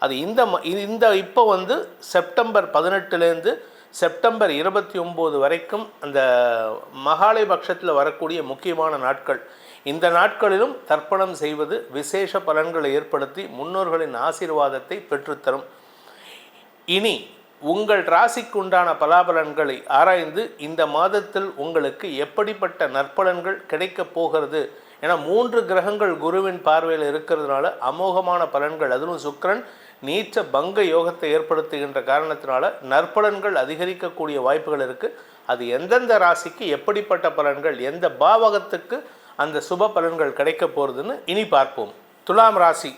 அது இந்த ம- இந்த இப்போ வந்து செப்டம்பர் பதினெட்டுலேருந்து செப்டம்பர் இருபத்தி ஒம்பது வரைக்கும் அந்த மகாலயபட்சத்தில் வரக்கூடிய முக்கியமான நாட்கள். இந்த நாட்களிலும் தர்ப்பணம் செய்வது விசேஷ பலன்களை ஏற்படுத்தி முன்னோர்களின் ஆசீர்வாதத்தை பெற்றுத்தரும். இனி உங்கள் ராசிக்குண்டான பலாபலன்களை ஆராய்ந்து இந்த மாதத்தில் உங்களுக்கு எப்படிப்பட்ட நற்பலன்கள் கிடைக்கப் போகிறது என மூன்று கிரகங்கள் குருவின் பார்வையில் இருக்கிறதுனால அமோகமான பலன்கள். அதுவும் சுக்கரன் நீச்ச பங்க யோகத்தை ஏற்படுத்துகின்ற காரணத்தினால நற்பலன்கள் அதிகரிக்கக்கூடிய வாய்ப்புகள் இருக்குது அது எந்தெந்த ராசிக்கு எப்படிப்பட்ட பலன்கள் எந்த பாவகத்துக்கு அந்த சுப பலன்கள் கிடைக்க போகிறதுன்னு இனி பார்ப்போம். துலாம் ராசி.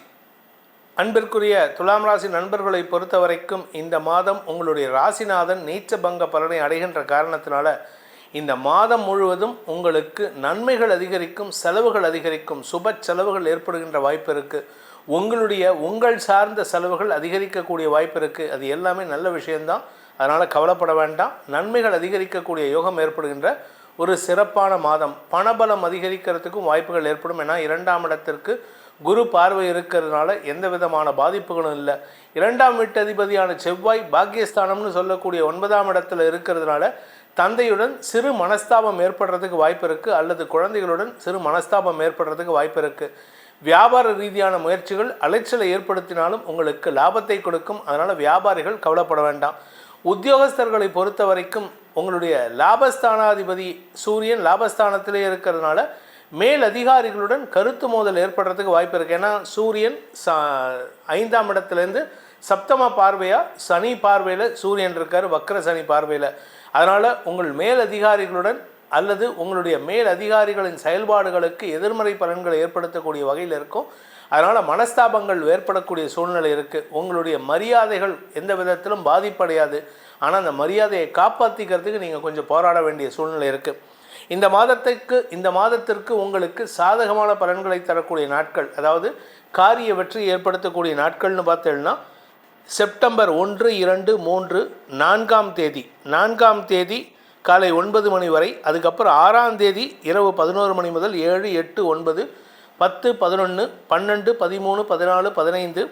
அன்பிற்குரிய துலாம் ராசி நண்பர்களை பொறுத்த வரைக்கும் இந்த மாதம் உங்களுடைய ராசிநாதன் நீச்ச பங்க பலனை அடைகின்ற காரணத்தினால இந்த மாதம் முழுவதும் உங்களுக்கு நன்மைகள் அதிகரிக்கும் செலவுகள் அதிகரிக்கும் சுப செலவுகள் ஏற்படுகின்ற வாய்ப்பு இருக்குது உங்களுடைய உங்கள் சார்ந்த செலவுகள் அதிகரிக்கக்கூடிய வாய்ப்பு இருக்குது அது எல்லாமே நல்ல விஷயந்தான் அதனால் கவலைப்பட வேண்டாம். நன்மைகள் அதிகரிக்கக்கூடிய யோகம் ஏற்படுகின்ற ஒரு சிறப்பான மாதம். பணபலம் அதிகரிக்கிறதுக்கும் வாய்ப்புகள் ஏற்படும். ஏன்னா இரண்டாம் இடத்திற்கு குரு பார்வை இருக்கிறதுனால எந்த விதமான பாதிப்புகளும் இல்லை. இரண்டாம் வீட்டு அதிபதியான செவ்வாய் பாக்கியஸ்தானம்னு சொல்லக்கூடிய ஒன்பதாம் இடத்துல இருக்கிறதுனால தந்தையுடன் சிறு மனஸ்தாபம் ஏற்படுறதுக்கு வாய்ப்பு இருக்குது அல்லது குழந்தைகளுடன் சிறு மனஸ்தாபம் ஏற்படுறதுக்கு வாய்ப்பு இருக்குது வியாபார ரீதியான முயற்சிகள் அலைச்சலை ஏற்படுத்தினாலும் உங்களுக்கு லாபத்தை கொடுக்கும். அதனால் வியாபாரிகள் கவலைப்பட வேண்டாம். உத்தியோகஸ்தர்களை பொறுத்த வரைக்கும் உங்களுடைய லாபஸ்தானாதிபதி சூரியன் லாபஸ்தானத்திலே இருக்கிறதுனால மேல் அதிகாரிகளுடன் கருத்து மோதல் ஏற்படுறதுக்கு வாய்ப்பு இருக்குது ஏன்னா சூரியன் ச ஐந்தாம் இடத்துலேருந்து சப்தம பார்வையாக சனி பார்வையில் சூரியன் இருக்கார் வக்கர சனி பார்வையில். அதனால் உங்கள் மேல் அதிகாரிகளுடன் அல்லது உங்களுடைய மேல் அதிகாரிகளின் செயல்பாடுகளுக்கு எதிர்மறை பலன்களை ஏற்படுத்தக்கூடிய வகையில் இருக்கும். அதனால் மனஸ்தாபங்கள் ஏற்படக்கூடிய சூழ்நிலை இருக்குது உங்களுடைய மரியாதைகள் எந்த விதத்திலும் பாதிப்படையாது. ஆனால் அந்த மரியாதையை காப்பாற்றிக்கிறதுக்கு நீங்கள் கொஞ்சம் போராட வேண்டிய சூழ்நிலை இருக்குது இந்த மாதத்துக்கு இந்த மாதத்திற்கு உங்களுக்கு சாதகமான பலன்களை தரக்கூடிய நாட்கள் அதாவது காரிய வெற்றி ஏற்படுத்தக்கூடிய நாட்கள்னு பார்த்தீங்கன்னா செப்டம்பர் ஒன்று இரண்டு மூன்று நான்காம் தேதி. நான்காம் தேதி காலை ஒன்பது மணி வரை அதுக்கப்புறம் ஆறாம் தேதி இரவு பதினோரு மணி முதல் ஏழு எட்டு ஒன்பது பத்து பதினொன்று பன்னெண்டு பதிமூணு பதினாலு பதினைந்து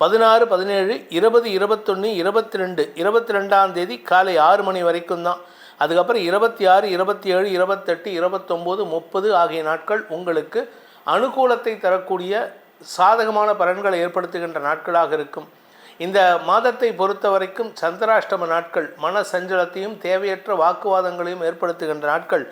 பதினாறு பதினேழு இருபது இருபத்தொன்று இருபத்தி ரெண்டு இருபத்தி ரெண்டாம் தேதி காலை ஆறு மணி வரைக்கும் தான். அதுக்கப்புறம் இருபத்தி ஆறு இருபத்தி ஏழு இருபத்தெட்டு இருபத்தொம்போது முப்பது ஆகிய நாட்கள் உங்களுக்கு அனுகூலத்தை தரக்கூடிய சாதகமான பலன்களை ஏற்படுத்துகின்ற நாட்களாக இருக்கும். இந்த மாதத்தை பொறுத்த வரைக்கும் சந்திராஷ்டம நாட்கள் மன சஞ்சலத்தையும் தேவையற்ற வாக்குவாதங்களையும் ஏற்படுத்துகின்ற நாட்கள்.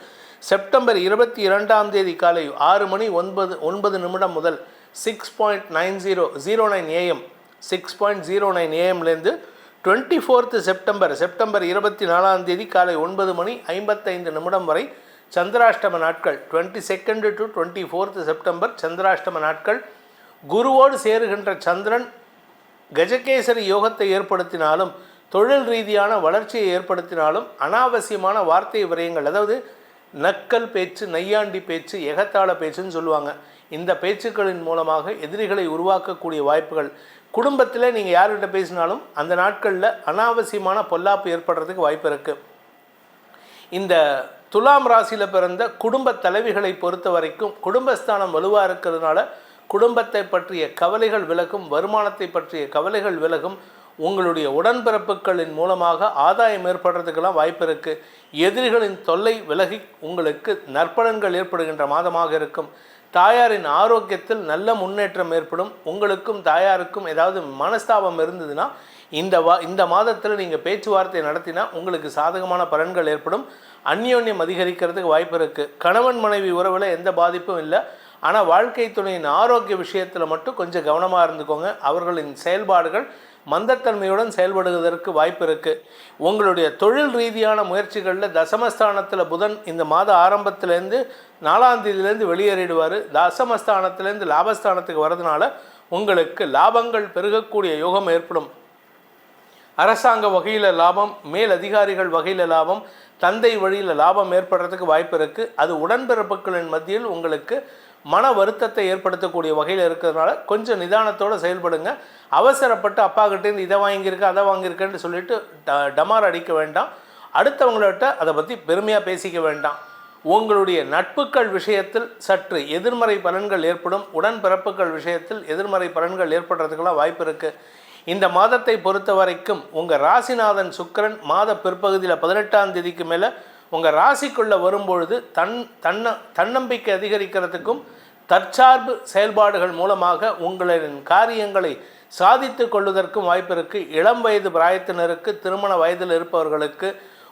செப்டம்பர் இருபத்தி இரண்டாம் தேதி காலை ஆறு மணி ஒன்பது ஒன்பது நிமிடம் முதல் six point nine zero zero nine AM six point zero nine ஏஎம்லேருந்து twenty fourth September September இருபத்தி நாலாம் தேதி காலை ஒன்பது மணி ஐம்பத்தைந்து நிமிடம் வரை சந்திராஷ்டம நாட்கள். Twenty second to twenty fourth September சந்திராஷ்டம நாட்கள். குருவோடு சேருகின்ற சந்திரன் கஜகேசரி யோகத்தை ஏற்படுத்தினாலும் தொழில் ரீதியான வளர்ச்சியை ஏற்படுத்தினாலும் அனாவசியமான வார்த்தை விரயங்கள் அதாவது நக்கல் பேச்சு நையாண்டி பேச்சு எகத்தாள பேச்சுன்னு சொல்லுவாங்க. இந்த பேச்சுக்களின் மூலமாக எதிரிகளை உருவாக்கக்கூடிய வாய்ப்புகள். குடும்பத்தில் நீங்கள் யார்கிட்ட பேசினாலும் அந்த நாட்களில் அனாவசியமான பொல்லாப்பு ஏற்படுறதுக்கு வாய்ப்பு இருக்குது இந்த துலாம் ராசியில் பிறந்த குடும்ப தலைவிகளை பொறுத்த வரைக்கும் குடும்பஸ்தானம் வலுவாக இருக்கிறதுனால குடும்பத்தை பற்றிய கவலைகள் விலகும் வருமானத்தை பற்றிய கவலைகள் விலகும் உங்களுடைய உடன்பிறப்புகளின் மூலமாக ஆதாயம் ஏற்படுறதுக்கெல்லாம் வாய்ப்பு இருக்குது எதிரிகளின் தொல்லை விலகி உங்களுக்கு நற்பலன்கள் ஏற்படுகின்ற மாதமாக இருக்கும். தாயாரின் ஆரோக்கியத்தில் நல்ல முன்னேற்றம் ஏற்படும். உங்களுக்கும் தாயாருக்கும் ஏதாவது மனஸ்தாபம் இருந்ததுன்னா இந்த வா இந்த மாதத்தில் நீங்கள் பேச்சுவார்த்தை நடத்தினா உங்களுக்கு சாதகமான பலன்கள் ஏற்படும். அந்யோன்யம் அதிகரிக்கிறதுக்கு வாய்ப்பு இருக்குது கணவன் மனைவி உறவில் எந்த பாதிப்பும் இல்லை. ஆனால் வாழ்க்கை துணையின் ஆரோக்கிய விஷயத்தில் மட்டும் கொஞ்சம் கவனமாக இருந்துக்கோங்க. அவர்களின் செயல்பாடுகள் மந்தத்தன்மையுடன் செயல்படுவதற்கு வாய்ப்பு இருக்குது உங்களுடைய தொழில் ரீதியான முயற்சிகளில் தசமஸ்தானத்தில் புதன் இந்த மாத ஆரம்பத்திலேருந்து நாலாம் தேதியிலேருந்து வெளியேறிடுவார். தசமஸ்தானத்திலேருந்து லாபஸ்தானத்துக்கு வரதுனால உங்களுக்கு லாபங்கள் பெருகக்கூடிய யோகம் ஏற்படும். அரசாங்க வகையில் லாபம் மேல் அதிகாரிகள் வகையில் லாபம் தந்தை வழியில் லாபம் ஏற்படுறதுக்கு வாய்ப்பு இருக்குது அது உடன்பிறப்புகளின் மத்தியில் உங்களுக்கு மன வருத்தத்தை ஏற்படுத்தக்கூடிய வகையில் இருக்கிறதுனால கொஞ்சம் நிதானத்தோடு செயல்படுங்க. அவசரப்பட்டு அப்பா கிட்டேருந்து இதை வாங்கியிருக்க அதை வாங்கியிருக்கேன்னு சொல்லிட்டு ட டமார் அடிக்க வேண்டாம். அடுத்தவங்கள்ட்ட அதை பற்றி பெருமையாக பேசிக்க வேண்டாம். உங்களுடைய நட்புகள் விஷயத்தில் சற்று எதிர்மறை பலன்கள் ஏற்படும். உடன்பிறப்புகள் விஷயத்தில் எதிர்மறை பலன்கள் ஏற்படுறதுக்கெல்லாம் வாய்ப்பு இருக்குது இந்த மாதத்தை பொறுத்த வரைக்கும் உங்கள் ராசிநாதன் சுக்கிரன் மாத பிற்பகுதியில் பதினெட்டாம் தேதிக்கு மேலே உங்கள் ராசிக்குள்ளே வரும்பொழுது தன் தன்ன தன்னம்பிக்கை அதிகரிக்கிறதுக்கும் தற்சார்பு செயல்பாடுகள் மூலமாக உங்களின் காரியங்களை சாதித்து கொள்வதற்கும் வாய்ப்பு இருக்குது இளம் வயது பிராயத்தினருக்கு திருமண வயதில் இருப்பவர்களுக்கு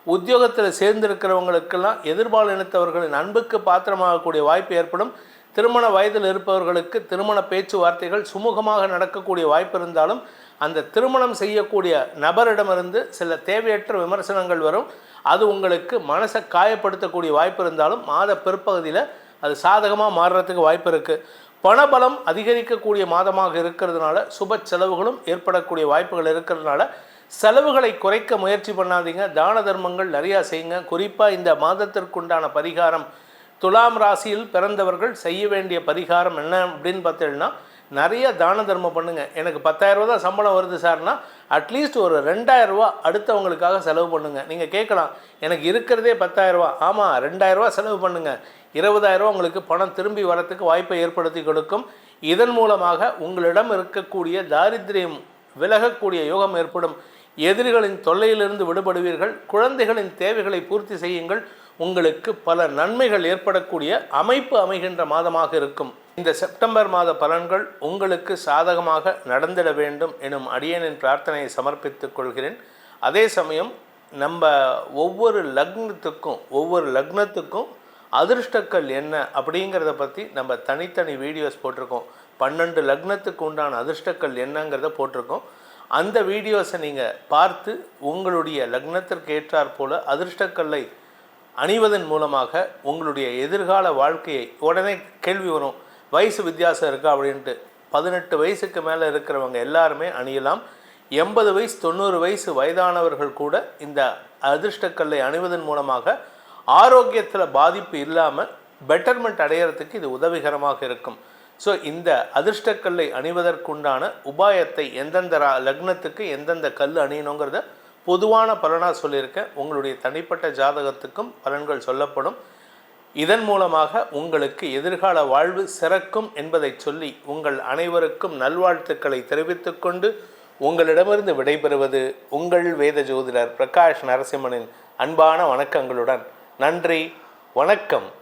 உத்தியோகத்தில் சேர்ந்திருக்கிறவங்களுக்கெல்லாம் எதிர்பாலினத்தவர்களின் அன்புக்கு பாத்திரமாகக்கூடிய வாய்ப்பு ஏற்படும். திருமண வயதில் இருப்பவர்களுக்கு திருமண பேச்சுவார்த்தைகள் சுமூகமாக நடக்கக்கூடிய வாய்ப்பு இருந்தாலும் அந்த திருமணம் செய்யக்கூடிய நபரிடமிருந்து சில தேவையற்ற விமர்சனங்கள் வரும். அது உங்களுக்கு மனசை காயப்படுத்தக்கூடிய வாய்ப்பு இருந்தாலும் மாத பிற்பகுதியில் அது சாதகமாக மாறுறதுக்கு வாய்ப்பு இருக்குது பணபலம் அதிகரிக்கக்கூடிய மாதமாக இருக்கிறதுனால சுப செலவுகளும் ஏற்படக்கூடிய வாய்ப்புகள் இருக்கிறதுனால செலவுகளை குறைக்க முயற்சி பண்ணாதீங்க. தான தர்மங்கள் நிறையா செய்யுங்க. குறிப்பாக இந்த மாதத்திற்குண்டான பரிகாரம் துலாம் ராசியில் பிறந்தவர்கள் செய்ய வேண்டிய பரிகாரம் என்ன அப்படின்னு பார்த்தீங்கன்னா நிறைய தான தர்மம் பண்ணுங்கள் எனக்கு 10000 தான் சம்பளம் வருது சார்னா அட்லீஸ்ட் ஒரு 2000 அடுத்தவங்களுக்காக செலவு பண்ணுங்கள் நீங்கள் கேட்கலாம் எனக்கு இருக்கிறதே 10000 ஆமாம் ரெண்டாயிரரூவா செலவு பண்ணுங்கள் 20000 உங்களுக்கு பணம் திரும்பி வரத்துக்கு வாய்ப்பை ஏற்படுத்தி கொடுக்கும். இதன் மூலமாக உங்களிடம் இருக்கக்கூடிய தாரித்திரியம் விலகக்கூடிய யோகம் ஏற்படும். எதிரிகளின் தொல்லையிலிருந்து விடுபடுவீர்கள். குழந்தைகளின் தேவைகளை பூர்த்தி செய்யுங்கள். உங்களுக்கு பல நன்மைகள் ஏற்படக்கூடிய அமைப்பு அமைகின்ற மாதமாக இருக்கும். இந்த செப்டம்பர் மாத பலன்கள் உங்களுக்கு சாதகமாக நடந்திட வேண்டும் எனும் அடியனின் பிரார்த்தனையை சமர்ப்பித்துக் கொள்கிறேன். அதே சமயம் நம்ம ஒவ்வொரு லக்னத்துக்கும் ஒவ்வொரு லக்னத்துக்கும் அதிர்ஷ்டக்கள் என்ன அப்படிங்கிறத பற்றி நம்ம தனித்தனி வீடியோஸ் போட்டிருக்கோம். பன்னெண்டு லக்னத்துக்கு உண்டான அதிர்ஷ்டக்கள் என்னங்கிறத போட்டிருக்கோம். அந்த வீடியோஸை நீங்கள் பார்த்து உங்களுடைய லக்னத்திற்கு ஏற்றாற் போல அதிர்ஷ்டக்கல்லை அணிவதன் மூலமாக உங்களுடைய எதிர்கால வாழ்க்கையை உடனே கேள்வி வரும் வயசு வித்தியாசம் இருக்கா அப்படின்ட்டு. பதினெட்டு வயசுக்கு மேலே இருக்கிறவங்க எல்லாருமே அணியலாம். எண்பது வயசு தொண்ணூறு வயசு வயதானவர்கள் கூட இந்த அதிர்ஷ்டக்கல்லை அணிவதன் மூலமாக ஆரோக்கியத்தில் பாதிப்பு இல்லாமல் பெட்டர்மெண்ட் அடையிறதுக்கு இது உதவிகரமாக இருக்கும். ஸோ இந்த அதிர்ஷ்டக்கல்லை அணிவதற்குண்டான உபாயத்தை எந்தெந்த ரா லக்னத்துக்கு எந்தெந்த கல் அணியணுங்கிறத பொதுவான பலனாக சொல்லியிருக்கேன் உங்களுடைய தனிப்பட்ட ஜாதகத்துக்கும் பலன்கள் சொல்லப்படும். இதன் மூலமாக உங்களுக்கு எதிர்கால வாழ்வு சிறக்கும் என்பதை சொல்லி உங்கள் அனைவருக்கும் நல்வாழ்த்துக்களை தெரிவித்துக்கொண்டு உங்களிடமிருந்து விடைபெறுவது உங்கள் வேத ஜோதிடர் பிரகாஷ் நரசிம்மனின் அன்பான வணக்கங்களுடன். நன்றி வணக்கம்.